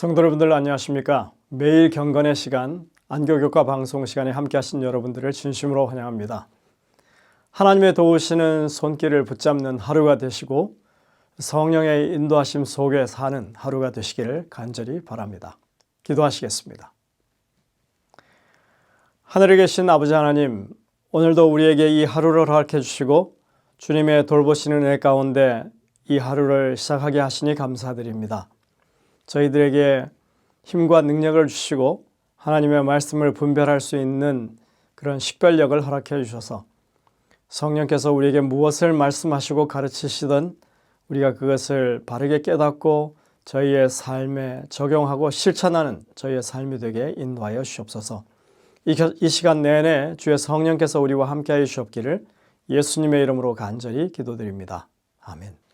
성도 여러분들 안녕하십니까? 매일 경건의 시간 안교교과 방송 시간에 함께 하신 여러분들을 진심으로 환영합니다. 하나님의 도우시는 손길을 붙잡는 하루가 되시고 성령의 인도하심 속에 사는 하루가 되시기를 간절히 바랍니다. 기도하시겠습니다. 하늘에 계신 아버지 하나님, 오늘도 우리에게 이 하루를 허락해 주시고 주님의 돌보시는 애 가운데 이 하루를 시작하게 하시니 감사드립니다. 저희들에게 힘과 능력을 주시고 하나님의 말씀을 분별할 수 있는 그런 식별력을 허락해 주셔서 성령께서 우리에게 무엇을 말씀하시고 가르치시든 우리가 그것을 바르게 깨닫고 저희의 삶에 적용하고 실천하는 저희의 삶이 되게 인도하여 주시옵소서. 이, 시간 내내 주의 성령께서 우리와 함께 하여 주옵기를 예수님의 이름으로 간절히 기도드립니다. 아멘.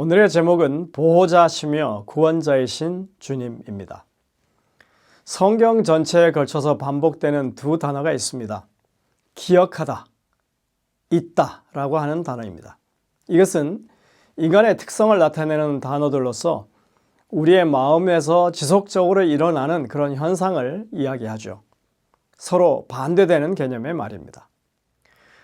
오늘의 제목은 보호자시며 구원자이신 주님입니다. 성경 전체에 걸쳐서 반복되는 두 단어가 있습니다. 기억하다, 있다 라고 하는 단어입니다. 이것은 인간의 특성을 나타내는 단어들로서 우리의 마음에서 지속적으로 일어나는 그런 현상을 이야기하죠. 서로 반대되는 개념의 말입니다.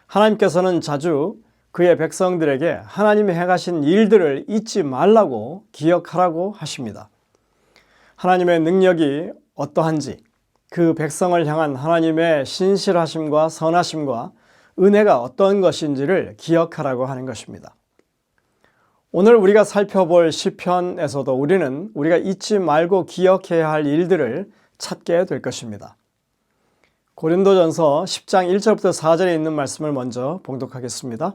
하나님께서는 자주 그의 백성들에게 하나님이 행하신 일들을 잊지 말라고 기억하라고 하십니다. 하나님의 능력이 어떠한지 그 백성을 향한 하나님의 신실하심과 선하심과 은혜가 어떤 것인지를 기억하라고 하는 것입니다. 오늘 우리가 살펴볼 시편에서도 우리는 우리가 잊지 말고 기억해야 할 일들을 찾게 될 것입니다. 고린도전서 10장 1절부터 4절에 있는 말씀을 먼저 봉독하겠습니다.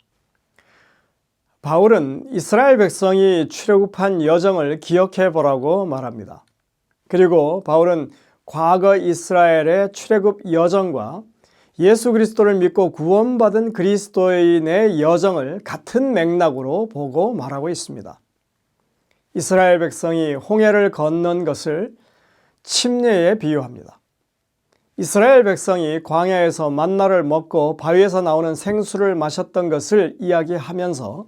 바울은 이스라엘 백성이 출애굽한 여정을 기억해 보라고 말합니다. 그리고 바울은 과거 이스라엘의 출애굽 여정과 예수 그리스도를 믿고 구원받은 그리스도인의 여정을 같은 맥락으로 보고 말하고 있습니다. 이스라엘 백성이 홍해를 건넌 것을 침례에 비유합니다. 이스라엘 백성이 광야에서 만나를 먹고 바위에서 나오는 생수를 마셨던 것을 이야기하면서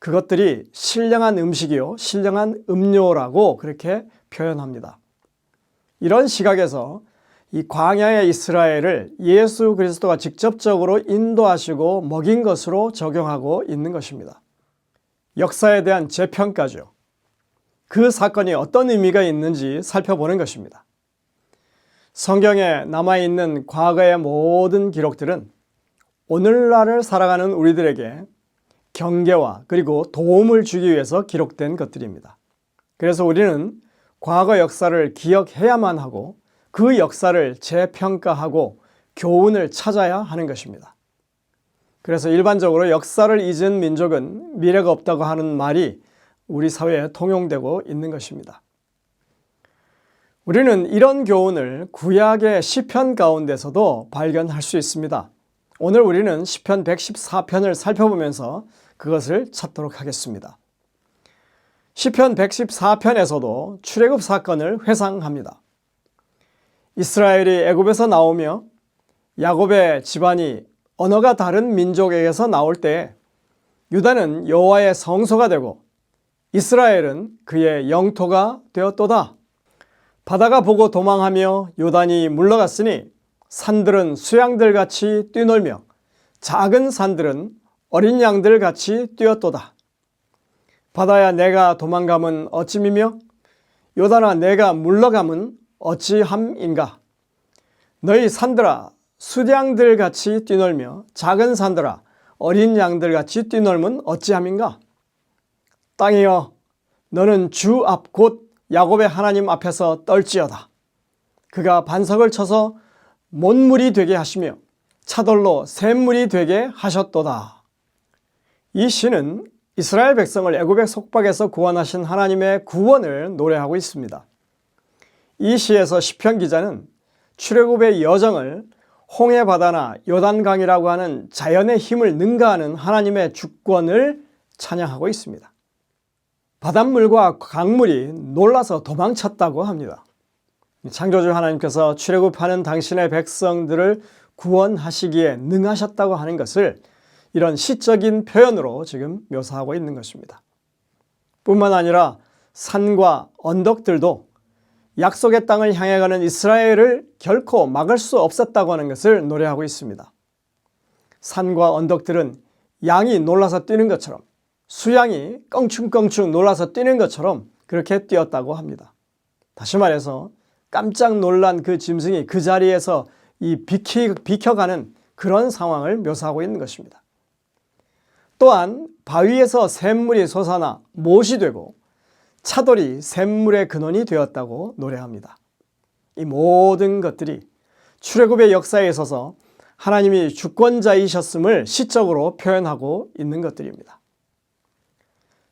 그것들이 신령한 음식이요, 신령한 음료라고 그렇게 표현합니다. 이런 시각에서 이 광야의 이스라엘을 예수 그리스도가 직접적으로 인도하시고 먹인 것으로 적용하고 있는 것입니다. 역사에 대한 재평가죠. 그 사건이 어떤 의미가 있는지 살펴보는 것입니다. 성경에 남아있는 과거의 모든 기록들은 오늘날을 살아가는 우리들에게 경계와 그리고 도움을 주기 위해서 기록된 것들입니다. 그래서 우리는 과거 역사를 기억해야만 하고 그 역사를 재평가하고 교훈을 찾아야 하는 것입니다. 그래서 일반적으로 역사를 잊은 민족은 미래가 없다고 하는 말이 우리 사회에 통용되고 있는 것입니다. 우리는 이런 교훈을 구약의 시편 가운데서도 발견할 수 있습니다. 오늘 우리는 시편 114편을 살펴보면서 그것을 찾도록 하겠습니다. 시편 114편에서도 출애굽 사건을 회상합니다. 이스라엘이 애굽에서 나오며 야곱의 집안이 언어가 다른 민족에게서 나올 때 유다는 여호와의 성소가 되고 이스라엘은 그의 영토가 되었도다. 바다가 보고 도망하며 요단이 물러갔으니 산들은 수양들 같이 뛰놀며 작은 산들은 어린 양들 같이 뛰었도다. 바다야 내가 도망감은 어찌미며 요단아 내가 물러감은 어찌함인가? 너희 산들아 수양들 같이 뛰놀며 작은 산들아 어린 양들 같이 뛰놀면 어찌함인가? 땅이여 너는 주 앞 곧 야곱의 하나님 앞에서 떨지어다. 그가 반석을 쳐서 못물이 되게 하시며 차돌로 샘물이 되게 하셨도다. 이 시는 이스라엘 백성을 애굽의 속박에서 구원하신 하나님의 구원을 노래하고 있습니다. 이 시에서 시편 기자는 출애굽의 여정을 홍해 바다나 요단강이라고 하는 자연의 힘을 능가하는 하나님의 주권을 찬양하고 있습니다. 바닷물과 강물이 놀라서 도망쳤다고 합니다. 창조주 하나님께서 출애굽하는 당신의 백성들을 구원하시기에 능하셨다고 하는 것을 이런 시적인 표현으로 지금 묘사하고 있는 것입니다. 뿐만 아니라 산과 언덕들도 약속의 땅을 향해 가는 이스라엘을 결코 막을 수 없었다고 하는 것을 노래하고 있습니다. 산과 언덕들은 양이 놀라서 뛰는 것처럼 수양이 껑충껑충 놀라서 뛰는 것처럼 그렇게 뛰었다고 합니다. 다시 말해서 깜짝 놀란 그 짐승이 그 자리에서 이 비키, 비켜가는 그런 상황을 묘사하고 있는 것입니다. 또한 바위에서 샘물이 솟아나 못이 되고 차돌이 샘물의 근원이 되었다고 노래합니다. 이 모든 것들이 출애굽의 역사에 있어서 하나님이 주권자이셨음을 시적으로 표현하고 있는 것들입니다.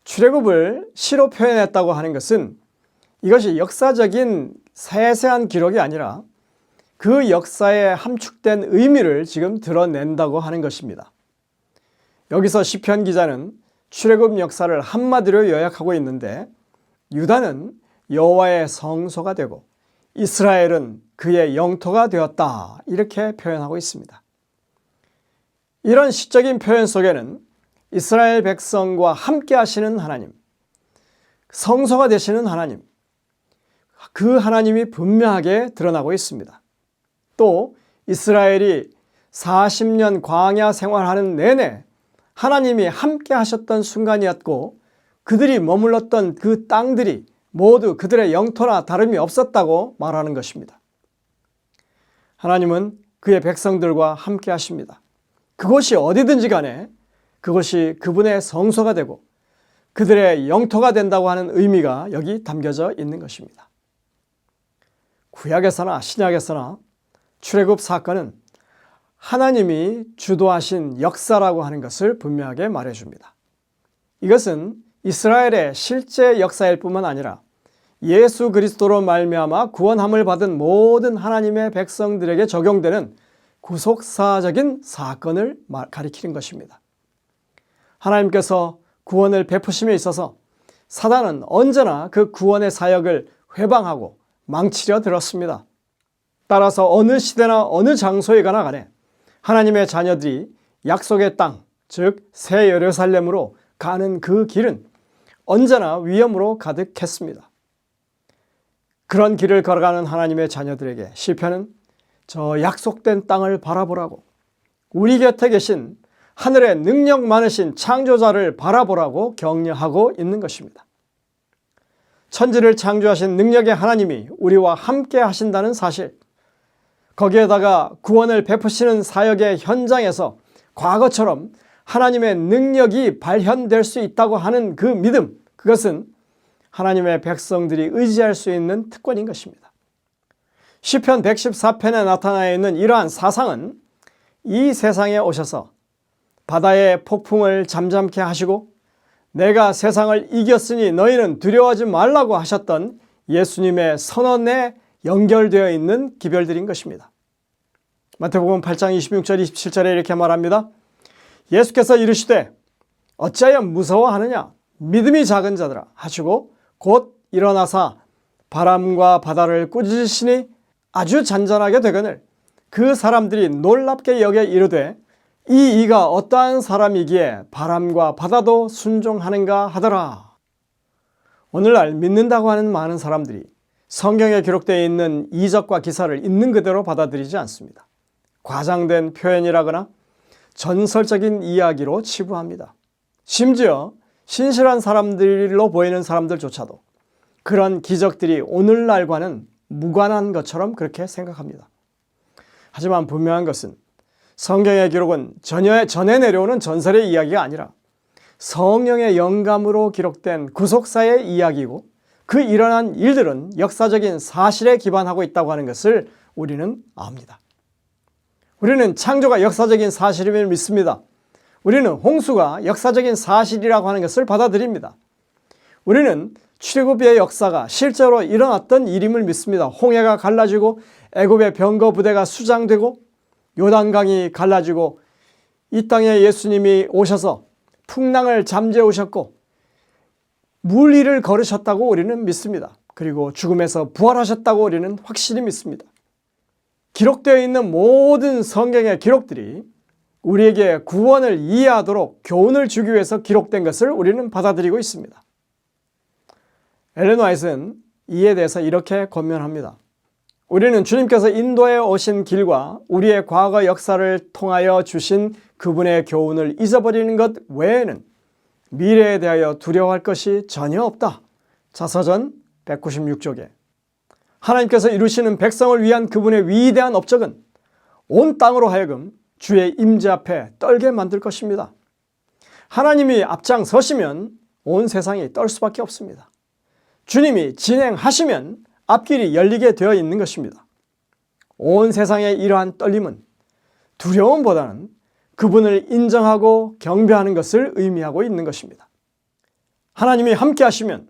출애굽을 시로 표현했다고 하는 것은 이것이 역사적인 세세한 기록이 아니라 그 역사에 함축된 의미를 지금 드러낸다고 하는 것입니다. 여기서 시편 기자는 출애굽 역사를 한마디로 요약하고 있는데 유다는 여호와의 성소가 되고 이스라엘은 그의 영토가 되었다 이렇게 표현하고 있습니다. 이런 시적인 표현 속에는 이스라엘 백성과 함께 하시는 하나님, 성소가 되시는 하나님, 그 하나님이 분명하게 드러나고 있습니다. 또 이스라엘이 40년 광야 생활하는 내내 하나님이 함께 하셨던 순간이었고 그들이 머물렀던 그 땅들이 모두 그들의 영토나 다름이 없었다고 말하는 것입니다. 하나님은 그의 백성들과 함께 하십니다. 그곳이 어디든지 간에 그것이 그분의 성소가 되고 그들의 영토가 된다고 하는 의미가 여기 담겨져 있는 것입니다. 구약에서나 신약에서나 출애굽 사건은 하나님이 주도하신 역사라고 하는 것을 분명하게 말해줍니다. 이것은 이스라엘의 실제 역사일 뿐만 아니라 예수 그리스도로 말미암아 구원함을 받은 모든 하나님의 백성들에게 적용되는 구속사적인 사건을 가리키는 것입니다. 하나님께서 구원을 베푸심에 있어서 사단은 언제나 그 구원의 사역을 회방하고 망치려 들었습니다. 따라서 어느 시대나 어느 장소에 가나 간에 하나님의 자녀들이 약속의 땅, 즉 새 예루살렘으로 가는 그 길은 언제나 위험으로 가득했습니다. 그런 길을 걸어가는 하나님의 자녀들에게 시편은 저 약속된 땅을 바라보라고 우리 곁에 계신 하늘의 능력 많으신 창조자를 바라보라고 격려하고 있는 것입니다. 천지를 창조하신 능력의 하나님이 우리와 함께 하신다는 사실, 거기에다가 구원을 베푸시는 사역의 현장에서 과거처럼 하나님의 능력이 발현될 수 있다고 하는 그 믿음, 그것은 하나님의 백성들이 의지할 수 있는 특권인 것입니다. 시편 114편에 나타나 있는 이러한 사상은 이 세상에 오셔서 바다의 폭풍을 잠잠케 하시고 내가 세상을 이겼으니 너희는 두려워하지 말라고 하셨던 예수님의 선언에 연결되어 있는 기별들인 것입니다. 마태복음 8장 26절 27절에 이렇게 말합니다. 예수께서 이르시되 어찌하여 무서워하느냐 믿음이 작은 자들아 하시고 곧 일어나사 바람과 바다를 꾸짖으시니 아주 잔잔하게 되거늘 그 사람들이 놀랍게 여겨 이르되 이 이가 어떠한 사람이기에 바람과 바다도 순종하는가 하더라. 오늘날 믿는다고 하는 많은 사람들이 성경에 기록되어 있는 이적과 기사를 있는 그대로 받아들이지 않습니다. 과장된 표현이라거나 전설적인 이야기로 치부합니다. 심지어 신실한 사람들로 보이는 사람들조차도 그런 기적들이 오늘날과는 무관한 것처럼 그렇게 생각합니다. 하지만 분명한 것은 성경의 기록은 전에, 전에 내려오는 전설의 이야기가 아니라 성령의 영감으로 기록된 구속사의 이야기고 그 일어난 일들은 역사적인 사실에 기반하고 있다고 하는 것을 우리는 압니다. 우리는 창조가 역사적인 사실임을 믿습니다. 우리는 홍수가 역사적인 사실이라고 하는 것을 받아들입니다. 우리는 출애굽의 역사가 실제로 일어났던 일임을 믿습니다. 홍해가 갈라지고 애굽의 병거 부대가 수장되고 요단강이 갈라지고 이 땅에 예수님이 오셔서 풍랑을 잠재우셨고 물 위를 걸으셨다고 우리는 믿습니다. 그리고 죽음에서 부활하셨다고 우리는 확실히 믿습니다. 기록되어 있는 모든 성경의 기록들이 우리에게 구원을 이해하도록 교훈을 주기 위해서 기록된 것을 우리는 받아들이고 있습니다. 엘렌 화이트는 이에 대해서 이렇게 권면합니다. 우리는 주님께서 인도해 오신 길과 우리의 과거 역사를 통하여 주신 그분의 교훈을 잊어버리는 것 외에는 미래에 대하여 두려워할 것이 전혀 없다. 자서전 196쪽에 하나님께서 이루시는 백성을 위한 그분의 위대한 업적은 온 땅으로 하여금 주의 임재 앞에 떨게 만들 것입니다. 하나님이 앞장서시면 온 세상이 떨 수밖에 없습니다. 주님이 진행하시면 앞길이 열리게 되어 있는 것입니다. 온 세상의 이러한 떨림은 두려움보다는 그분을 인정하고 경배하는 것을 의미하고 있는 것입니다. 하나님이 함께 하시면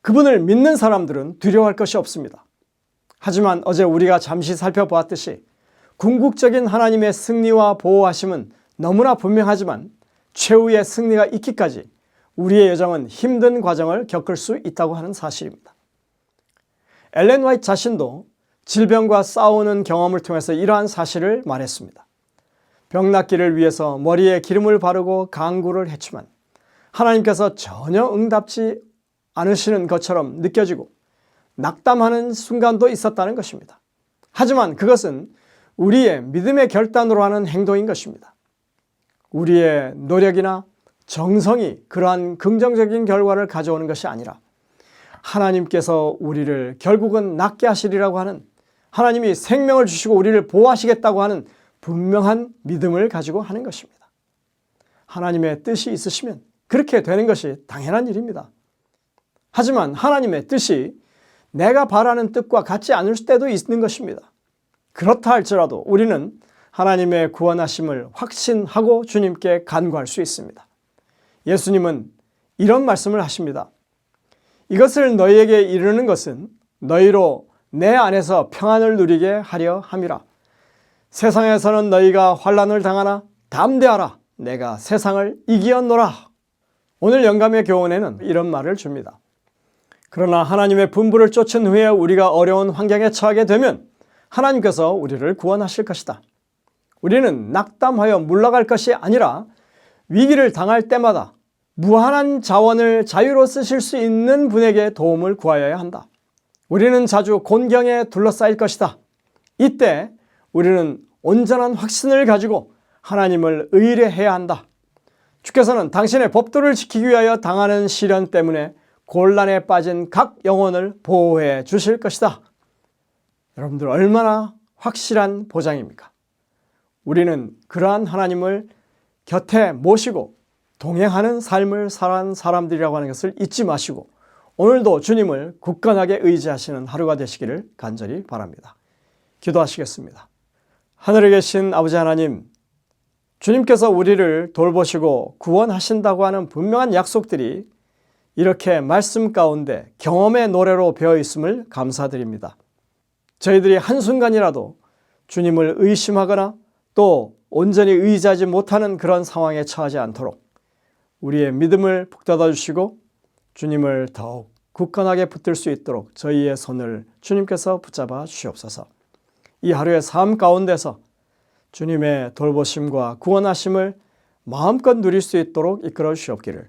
그분을 믿는 사람들은 두려워할 것이 없습니다. 하지만 어제 우리가 잠시 살펴보았듯이 궁극적인 하나님의 승리와 보호하심은 너무나 분명하지만 최후의 승리가 있기까지 우리의 여정은 힘든 과정을 겪을 수 있다고 하는 사실입니다. 엘렌 화이트 자신도 질병과 싸우는 경험을 통해서 이러한 사실을 말했습니다. 병 낫기를 위해서 머리에 기름을 바르고 강구를 했지만 하나님께서 전혀 응답지 않으시는 것처럼 느껴지고 낙담하는 순간도 있었다는 것입니다. 하지만 그것은 우리의 믿음의 결단으로 하는 행동인 것입니다. 우리의 노력이나 정성이 그러한 긍정적인 결과를 가져오는 것이 아니라 하나님께서 우리를 결국은 낫게 하시리라고 하는 하나님이 생명을 주시고 우리를 보호하시겠다고 하는 분명한 믿음을 가지고 하는 것입니다. 하나님의 뜻이 있으시면 그렇게 되는 것이 당연한 일입니다. 하지만 하나님의 뜻이 내가 바라는 뜻과 같지 않을 때도 있는 것입니다. 그렇다 할지라도 우리는 하나님의 구원하심을 확신하고 주님께 간구할 수 있습니다. 예수님은 이런 말씀을 하십니다. 이것을 너희에게 이르는 것은 너희로 내 안에서 평안을 누리게 하려 함이라. 세상에서는 너희가 환란을 당하나 담대하라. 내가 세상을 이기었노라. 오늘 영감의 교훈에는 이런 말을 줍니다. 그러나 하나님의 분부를 쫓은 후에 우리가 어려운 환경에 처하게 되면 하나님께서 우리를 구원하실 것이다. 우리는 낙담하여 물러갈 것이 아니라 위기를 당할 때마다 무한한 자원을 자유로 쓰실 수 있는 분에게 도움을 구하여야 한다. 우리는 자주 곤경에 둘러싸일 것이다. 이때 우리는 온전한 확신을 가지고 하나님을 의뢰해야 한다. 주께서는 당신의 법도를 지키기 위하여 당하는 시련 때문에 곤란에 빠진 각 영혼을 보호해 주실 것이다. 여러분들 얼마나 확실한 보장입니까? 우리는 그러한 하나님을 곁에 모시고 동행하는 삶을 살아온 사람들이라고 하는 것을 잊지 마시고 오늘도 주님을 굳건하게 의지하시는 하루가 되시기를 간절히 바랍니다. 기도하시겠습니다. 하늘에 계신 아버지 하나님, 주님께서 우리를 돌보시고 구원하신다고 하는 분명한 약속들이 이렇게 말씀 가운데 경험의 노래로 배어 있음을 감사드립니다. 저희들이 한순간이라도 주님을 의심하거나 또 온전히 의지하지 못하는 그런 상황에 처하지 않도록 우리의 믿음을 북돋아 주시고 주님을 더욱 굳건하게 붙들 수 있도록 저희의 손을 주님께서 붙잡아 주시옵소서. 이 하루의 삶 가운데서 주님의 돌보심과 구원하심을 마음껏 누릴 수 있도록 이끌어 주시옵기를